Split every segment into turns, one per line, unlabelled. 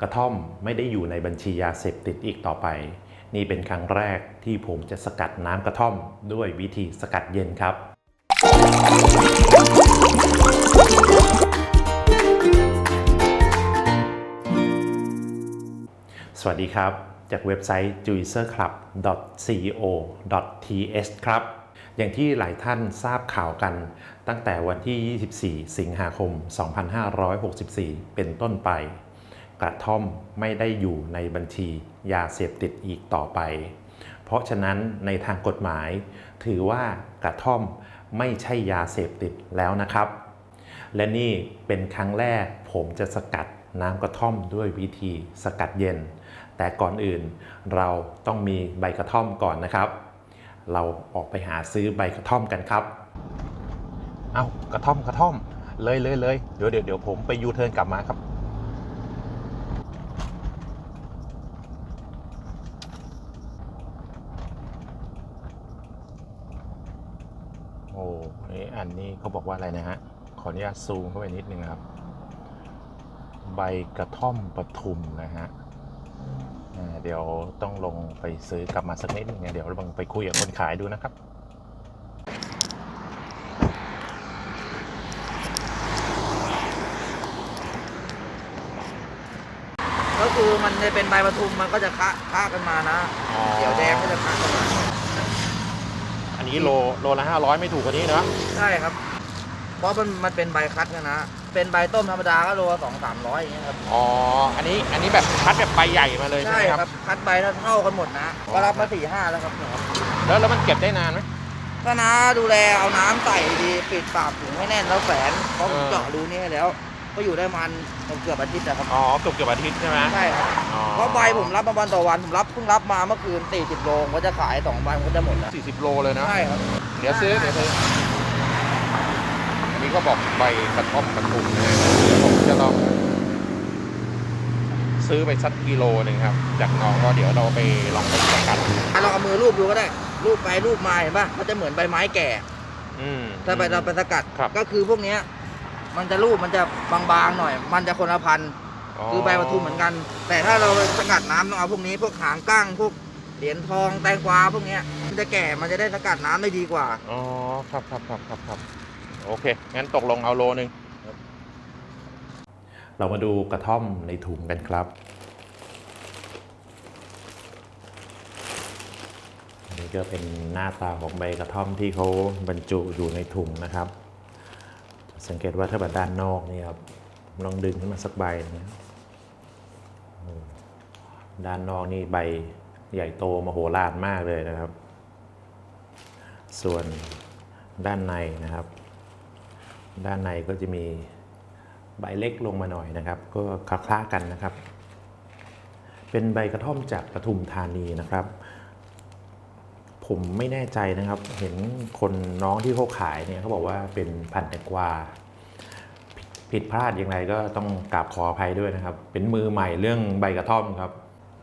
กระท่อมไม่ได้อยู่ในบัญชียาเสพติดอีกต่อไป นี่เป็นครั้งแรกที่ผมจะสกัดน้ำกระท่อมด้วยวิธีสกัดเย็นครับ สวัสดีครับ จากเว็บไซต์ juicerclub.co.th ครับอย่างที่หลายท่านทราบข่าวกัน ตั้งแต่วันที่ 24 สิงหาคม 2564 เป็นต้นไป กระท่อมไม่ได้อยู่ในบัญชียาเสพติดอีกต่อไป เพราะฉะนั้นในทางกฎหมาย ถือว่ากระท่อมไม่ใช่ยาเสพติดแล้วนะครับ และนี่เป็นครั้งแรกผมจะสกัดน้ำกระท่อมด้วยวิธีสกัดเย็น แต่ก่อนอื่นเราต้องมีใบกระท่อมก่อนนะครับ เราออกไปหาซื้อใบกระท่อมกันครับ เอากระท่อมกระท่อม เลยเลยเลยเดี๋ยวเดี๋ยวเดี๋ยวผมไปยูเทิร์นกลับมาครับ โอ้นี่ อันนี้เขาบอกว่าอะไรนะฮะ ขออนุญาตซูมเข้าไปนิดนึงนะครับ ใบกระท่อมปทุมนะฮะอ่าเดี๋ยวต้องลงไปซื้อกลับมาสักนิดนึงนะเดี๋ยวลองไปคุยกับคนขายดูนะครับ
ก็คือมันจะเป็นใบปทุมมันก็จะคะคะกันมานะ
อ๋อ
เขียวแดงก็จะคะกันมา
อั นนี้โลโลละห้าร้อยไม่ถูกกว่านี้เนอะ
ใช่ครับ เพราะมันมันเป็นใบคัดกันนะ เป็นใบต้มธรรมดาก็โลสองสามร้อยอย่างเงี้ยครับ
อ๋ออันนี้อันนี้แบบคัดแบบใบใหญ่มาเลยใช่
ใช่
ไหม
ค
ค
รั
รับ
บ คัดใบแล้วเท่ากันหมดนะก็รับมาสี่ห้าแล้วครับเนี่ยครับ
แล้วแล้วมันเก็บได้นานไหม
ถ้านะดูแลเอาน้ำใส่ดี ปิดปากถุงให้แน่นแล้วแฝนเพราะผม
เออ
เจาะรูนี้ให้แล้ว ก็อยู่ได้มันเกือบอาทิตย์นะครับ
อ๋อเกือบเกือบอาทิตย์ใช่ไหม
ใช่ครับ
อ๋อ
เพราะใบผมรับมาวันต่อวันผมรับเพิ่งรับมาเมื่อคืน40โลผมก็จะขายสองใบผมก็จะหมดแล้ว
สี่สิบโลเลยนะ
ใช่ครับ
เดี๋ยวซื้อเดี๋ยวซื้ออันนี้ก็บอกใบกระท่อมกระทุมนะฮะเดี๋ยวผมจะลอง ซื้อไปสักกิโลหนึ่งครับ จากน้องก็เดี๋ยวเราไปลองไปสกัดดู
เราเอามือรูปดูก็ได้รูปไปรูปมาเห็นป่ะมันจะเหมือนใบไม้แก่
อืม
ถ้าไปเราไปสกัด
ครับ
ก็คือพวกเนี้ย มันจะรูปมันจะบางๆหน่อย มันจะคนละพันธุ์คือใบปทุมเหมือนกัน แต่ถ้าเราสกัดน้ำต้องเอาพวกนี้ พวกหางก้างพวกเหรียญทองแตงกวาพวกเนี้ยมันจะแก่มันจะได้สกัดน้ำได้ดีกว่า
อ๋อครับครับครับครับครับโอเค งั้นตกลงเอาโลหนึ่งเรามาดูกระท่อมในถุงกันครับนี่ก็เป็นหน้าตาของใบกระท่อมที่เขาบรรจุอยู่ในถุงนะครับ สังเกตว่าถ้าแบบด้านนอกนี่ครับลองดึงขึ้นมาสักใบนะด้านนอกนี่ใบใหญ่โตมโหฬารมากเลยนะครับ ส่วนด้านในนะครับ ด้านในก็จะมีใบเล็กลงมาหน่อยนะครับ ก็คล้าๆกันนะครับ เป็นใบกระท่อมจากปทุมธานีนะครับ ผมไม่แน่ใจนะครับ เห็นคนน้องที่เขาขายเนี่ยเขาบอกว่าเป็นพันธุ์แตงกวาผิดพลาดอย่างไรก็ต้องกราบขออภัยด้วยนะครับ เป็นมือใหม่เรื่องใบกระท่อมครับ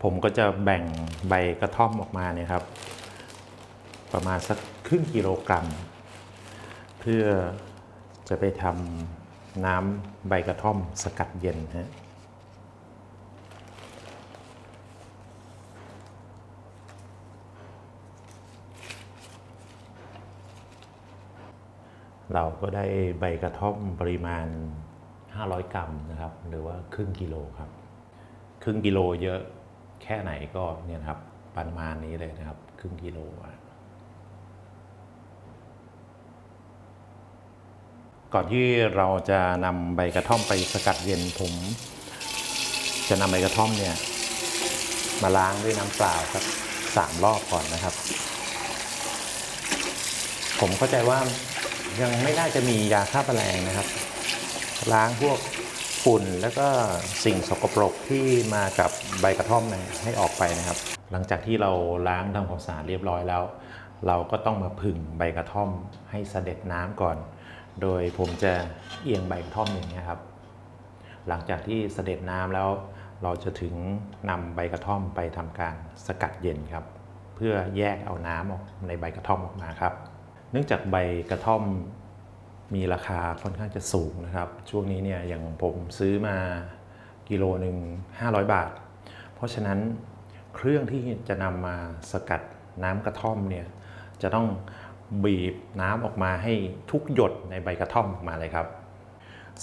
ผมก็จะแบ่งใบกระท่อมออกมาเนี่ยครับ ประมาณสักครึ่งกิโลกรัม เพื่อจะไปทำน้ำใบกระท่อมสกัดเย็นฮะ เราก็ได้ใบกระท่อมปริมาณ 500 กรัมนะครับ หรือว่าครึ่งกิโลครับ ครึ่งกิโลเยอะแค่ไหนก็เนี่ยครับประมาณนี้เลยนะครับ ครึ่งกิโลก่อนที่เราจะนำใบกระท่อมไปสกัดเย็นผม จะนำใบกระท่อมเนี่ยมาล้างด้วยน้ำเปล่าครับสามรอบก่อนนะครับ ผมเข้าใจว่า ยังไม่น่าจะมียาฆ่าแมลงนะครับ ล้างพวกฝุ่นแล้วก็สิ่งสกปรกที่มากับใบกระท่อมนให้ออกไปนะครับ หลังจากที่เราล้างทำความสะอาดเรียบร้อยแล้ว เราก็ต้องมาผึ่งใบกระท่อมให้เสด็จน้ำก่อน โดยผมจะเอียงใบกระท่อมอย่างนี้ครับ หลังจากที่เสด็จน้ำแล้วเราจะถึงนำใบกระท่อมไปทำการสกัดเย็นครับ เพื่อแยกเอาน้ำออกในใบกระท่อมออกมาครับ นื่องจากใบกระท่อมมีราคาค่อนข้างจะสูงนะครับ ช่วงนี้เนี่ยอย่างผมซื้อมากิโลหนึ่ง500 บาท เพราะฉะนั้นเครื่องที่จะนำมาสกัดน้ำกระท่อมเนี่ยจะต้องบีบน้ำออกมาให้ทุกหยดในใบกระท่อมออกมาเลยครับ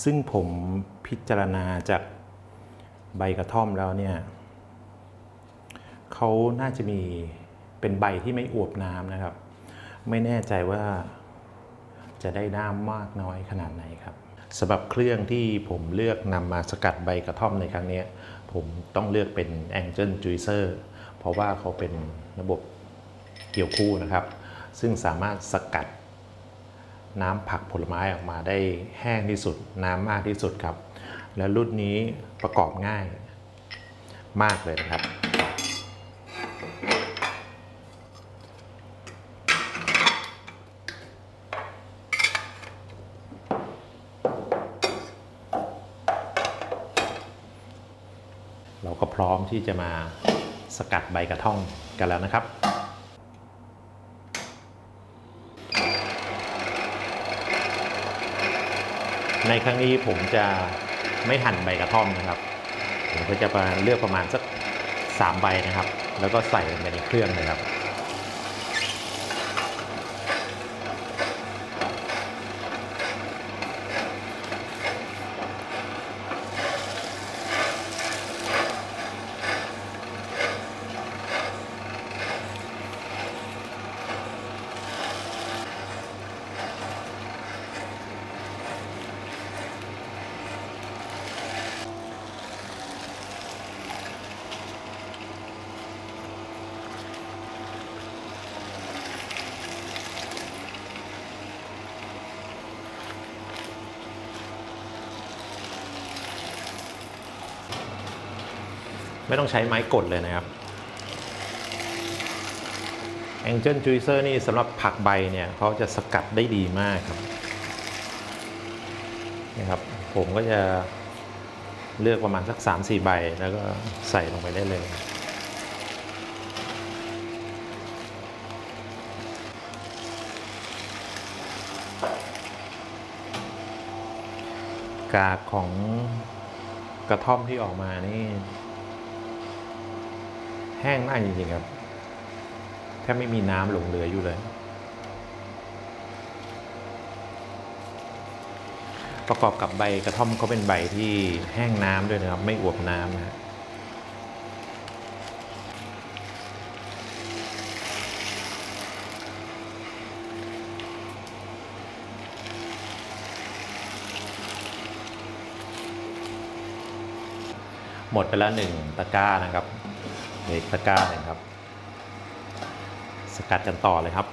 ซึ่งผมพิจารณาจากใบกระท่อมแล้วเนี่ยเขาน่าจะมีเป็นใบที่ไม่อวบน้ำนะครับ ไม่แน่ใจว่าจะได้น้ำมากน้อยขนาดไหนครับสำหรับเครื่องที่ผมเลือกนำมาสกัดใบกระท่อมในครั้งนี้ ผมต้องเลือกเป็น Angel Juicer เพราะว่าเขาเป็นระบบเกี่ยวคู่นะครับ ซึ่งสามารถสกัดน้ำผักผลไม้ออกมาได้แห้งที่สุด น้ำมากที่สุดครับ และรุ่นนี้ประกอบง่ายมากเลยนะครับ เราก็พร้อมที่จะมาสกัดใบกระท่องกันแล้วนะครับ ในครั้งนี้ผมจะไม่หั่นใบกระท่อมนะครับ ผมก็จะมาเลือกประมาณสักสามใบนะครับ แล้วก็ใส่ลงไปในเครื่องเลยครับ ไม่ต้องใช้ไม้กดเลยนะครับ Angel Juicer นี่สำหรับผักใบเนี่ยเขาจะสกัดได้ดีมากครับนี่ครับ ผมก็จะเลือกประมาณสัก 3-4 ใบ แล้วก็ใส่ลงไปได้เลยกากของกระท่อมที่ออกมานี่ แห้งมากจริงๆครับ แทบไม่มีน้ำหลงเหลืออยู่เลย ประกอบกับใบกระท่อมเขาเป็นใบที่แห้งน้ำด้วยนะครับ ไม่อวบน้ำนะหมดไปแล้วหนึ่งตะกร้านะครับ เอกตะกร้าหนึ่งครับ สกัดกันต่อเลยครับ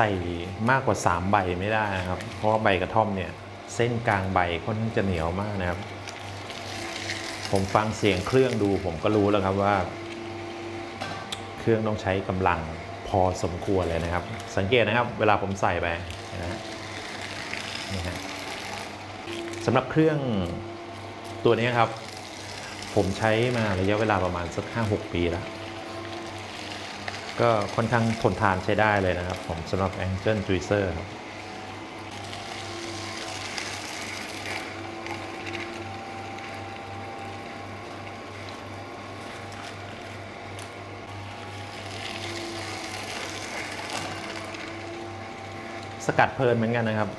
ใส่มากกว่า 3 ใบไม่ได้นะครับ เพราะว่าใบกระท่อมเนี่ย เส้นกลางใบค่อนข้างจะเหนียวมากนะครับ ผมฟังเสียงเครื่องดูผมก็รู้แล้วครับว่า เครื่องต้องใช้กำลังพอสมควรเลยนะครับ สังเกตนะครับ เวลาผมใส่ไปนะฮะนี่ฮะสำหรับเครื่องตัวนี้ครับ ผมใช้มาระยะเวลาประมาณสัก5-6 ปีแล้วก็ค่อนข้างทนทานใช้ได้เลยนะครับ ผมสำหรับ Angel Juicer ครับ สกัดเพลินเหมือนกันนะครับ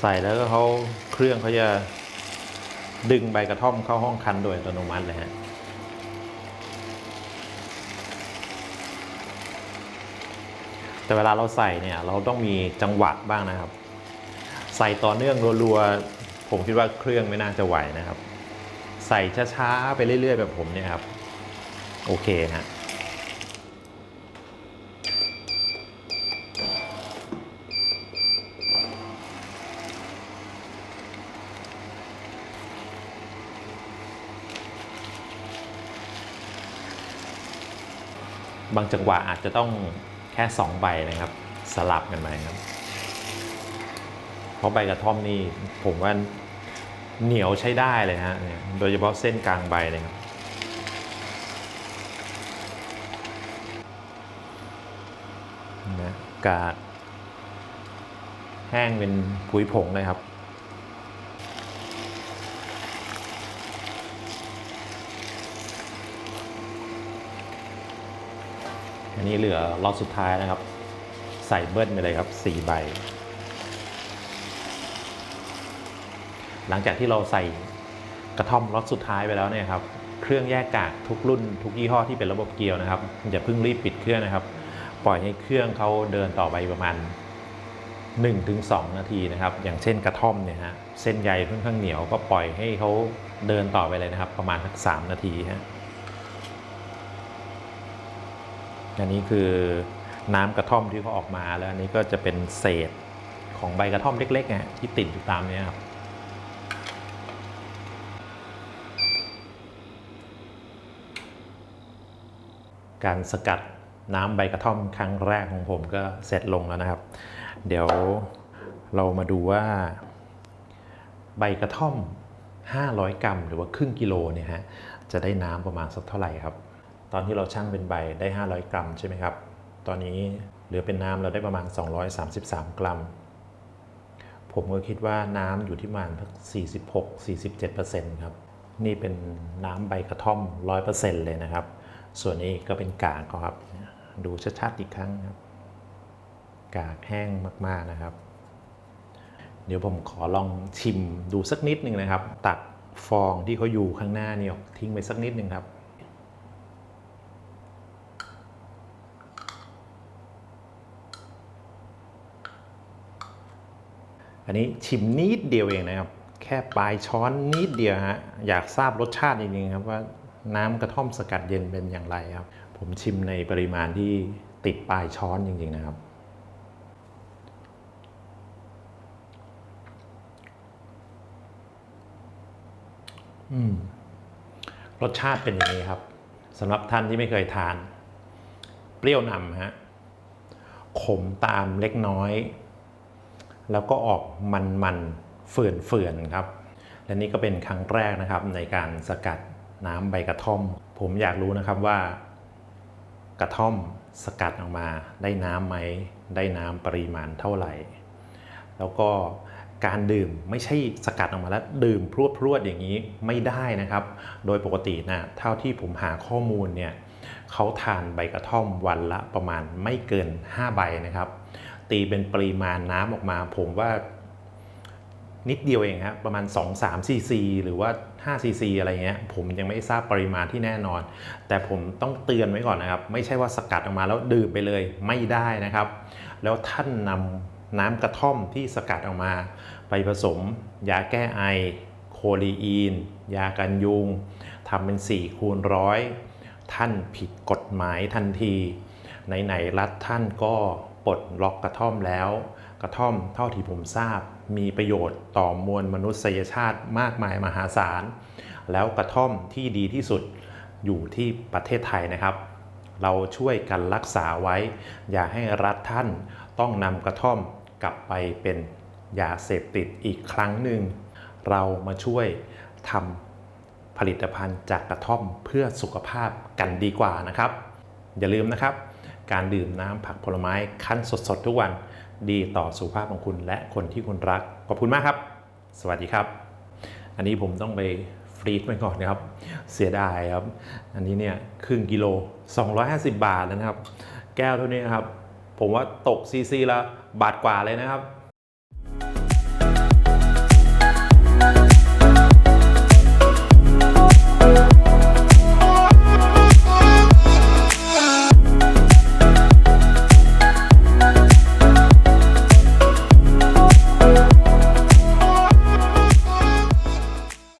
ใส่แล้วก็เขาเครื่องเขาจะดึงใบกระท่อมเข้าห้องคันโดยอัตโนมัติเลยฮะแต่เวลาเราใส่เนี่ยเราต้องมีจังหวะบ้างนะครับ ใส่ต่อเนื่องรัวๆผมคิดว่าเครื่องไม่น่าจะไหวนะครับ ใส่ช้าๆไปเรื่อยๆแบบผมเนี่ยครับ โอเคฮะางจังหวะอาจจะต้องแค่ 2 ใบนะครับ สลับกันไปครับ เพราะใบกระท่อมนี่ผมว่าเหนียวใช้ได้เลยฮะโดยเฉพาะเส้นกลางใบเลยครับนะกาดแห้งเป็นผุยผงเลยครับ นี้เหลือรอบสุดท้ายนะครับ ใส่เบิ้ลไปเลยครับสี่ใบ หลังจากที่เราใส่กระท่อมรอบสุดท้ายไปแล้วเนี่ยครับเครื่องแยกกากทุกรุ่น ทุกยี่ห้อที่เป็นระบบเกียร์นะครับอย่าเพิ่งรีบปิดเครื่องนะครับ ปล่อยให้เครื่องเขาเดินต่อไปประมาณ 1-2 นาทีนะครับ อย่างเช่นกระท่อมเนี่ยฮะเส้นใยค่อนข้างเหนียวก็ปล่อยให้เขาเดินต่อไปเลยนะครับ ประมาณสัก3นาทีฮะ อันนี้คือน้ำกระท่อมที่เขาออกมาแล้วอันนี้ก็จะเป็นเศษของใบกระท่อมเล็กๆนะฮะที่ติดอยู่ตามนี้ครับการสกัดน้ำใบกระท่อมครั้งแรกของผมก็เสร็จลงแล้วนะครับ เดี๋ยวเรามาดูว่า ใบกระท่อม 500 กรัม หรือว่าครึ่งกิโลเนี่ยฮะจะได้น้ำประมาณสักเท่าไหร่ครับ ตอนที่เราชั่งเป็นใบได้ 500 กรัมใช่ไหมครับ ตอนนี้เหลือเป็นน้ำเราได้ประมาณ 233 กรัม ผมก็คิดว่าน้ำอยู่ที่ประมาณสัก46-47%ครับ นี่เป็นน้ำใบกระท่อม 100%เลยนะครับ ส่วนนี้ก็เป็นกากครับ ดูชัดๆอีกครั้งครับ กากแห้งมากๆนะครับ เดี๋ยวผมขอลองชิมดูสักนิดหนึ่งนะครับ ตักฟองที่เขาอยู่ข้างหน้านี่ออกทิ้งไปสักนิดหนึ่งครับ อันนี้ชิมนิดเดียวเองนะครับ แค่ปลายช้อนนิดเดียวฮะอยากทราบรสชาติจริงๆครับว่าน้ำกระท่อมสกัดเย็นเป็นอย่างไรครับ ผมชิมในปริมาณที่ติดปลายช้อนจริงๆนะครับ อืม รสชาติเป็นอย่างนี้ครับสำหรับท่านที่ไม่เคยทาน เปรี้ยวนำฮะขมตามเล็กน้อย แล้วก็ออกมันมันๆเฟื่อนเฟื่อนๆครับและนี่ก็เป็นครั้งแรกนะครับในการสกัดน้ำใบกระท่อม ผมอยากรู้นะครับว่ากระท่อมสกัดออกมาได้น้ำไหมได้น้ำปริมาณเท่าไหร่ แล้วก็การดื่มไม่ใช่สกัดออกมาแล้วดื่มพรวดพรวดอย่างนี้ไม่ได้นะครับ โดยปกตินะเท่าที่ผมหาข้อมูลเนี่ยเขาทานใบกระท่อมวันละประมาณไม่เกิน 5 ใบนะครับ ตีเป็นปริมาณน้ำออกมา ผมว่านิดเดียวเองครับประมาณ 2-3ซีซีหรือว่า5ซีซีอะไรเงี้ยผมยังไม่ทราบปริมาณที่แน่นอน แต่ผมต้องเตือนไว้ก่อนนะครับ ไม่ใช่ว่าสกัดออกมาแล้วดื่มไปเลยไม่ได้นะครับ แล้วท่านนำน้ำกระท่อมที่สกัดออกมา ไปผสม ยาแก้ไอ โคลีอีน ยากันยุงทำเป็น4คูณร้อยท่านผิดกฎหมายทันทีไหนๆรัฐท่านก็ ปลดล็อกกระท่อมแล้ว กระท่อมเท่าที่ผมทราบ มีประโยชน์ต่อมวลมนุษยชาติมากมายมหาศาล แล้วกระท่อมที่ดีที่สุดอยู่ที่ประเทศไทยนะครับ เราช่วยกันรักษาไว้ อย่าให้รัฐท่านต้องนำกระท่อมกลับไปเป็นยาเสพติดอีกครั้งหนึ่ง เรามาช่วยทำผลิตภัณฑ์จากกระท่อมเพื่อสุขภาพกันดีกว่านะครับ อย่าลืมนะครับ การดื่มน้ำผักผลไม้คั้นสดๆ ทุกวันดีต่อสุขภาพของคุณและคนที่คุณรัก ขอบคุณมากครับ สวัสดีครับ อันนี้ผมต้องไปฟรีดไว้ก่อนนะครับ เสียดายครับ อันนี้เนี่ยครึ่งกิโล 250 บาทแล้วนะครับ แก้วเท่านี้นะครับ ผมว่าตกซีซีละบาทกว่าเลยนะครับ